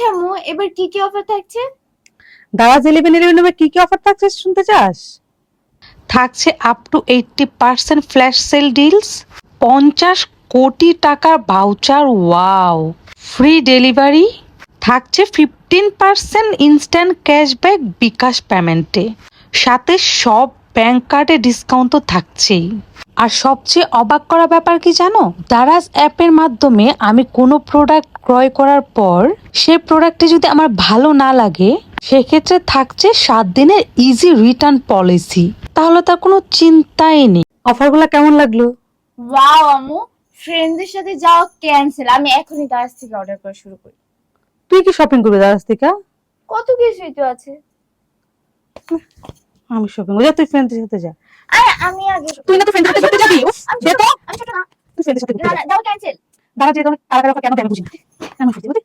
আচ্ছা আম্মু এবার কি কি অফার থাকছে? দারাজ ইলেভেন ইলেভেন কি কি অফার থাকছে শুনতে চাস? থাকছে up to eighty percent flash sale deals পঞ্চাশ কোটি টাকার ভাউচার ওয়াও ফ্রি ডেলিভারি থাকছে fifteen percent instant cashback bKash পেমেন্টে সাথে সব ব্যাংক কার্ডে ডিসকাউন্ট তো থাকছেই। আর সবচেয়ে অবাক করা ব্যাপার কি জানো? দারাজ অ্যাপের মাধ্যমে আমি কোনো প্রোডাক্ট ক্রয় করার পর সেই প্রোডাক্টটি যদি আমার ভালো না লাগে সেক্ষেত্রে থাকছে সাত দিনের ইজি রিটার্ন পলিসি তাহলে তার কোনো চিন্তাই নেই। অফারগুলো কেমন লাগল? ওয়াও আম্মু। ফ্রেন্ডদের সাথে যাওয়া ক্যান্সেল আমি এখনই দারাজ থেকে অর্ডার করা শুরু করি। তুই কি শপিং করবি দারাজ থেকে? কত কিছুই তো আছে। আমি শপিং যা তুই ফ্রেন্ডদের সাথে যা। আরে আমি আগে তুই না তো ফ্রেন্ডদের সাথে ঘুরতে যাবি উফ, আমি দে ছোট তো। আমি ছোট না তুই ফ্রেন্ডদের সাথে যাও ক্যান্সেল দাঁড়া যে তোমার আলাদা কেন দেয় বুঝি না। কেন বুঝি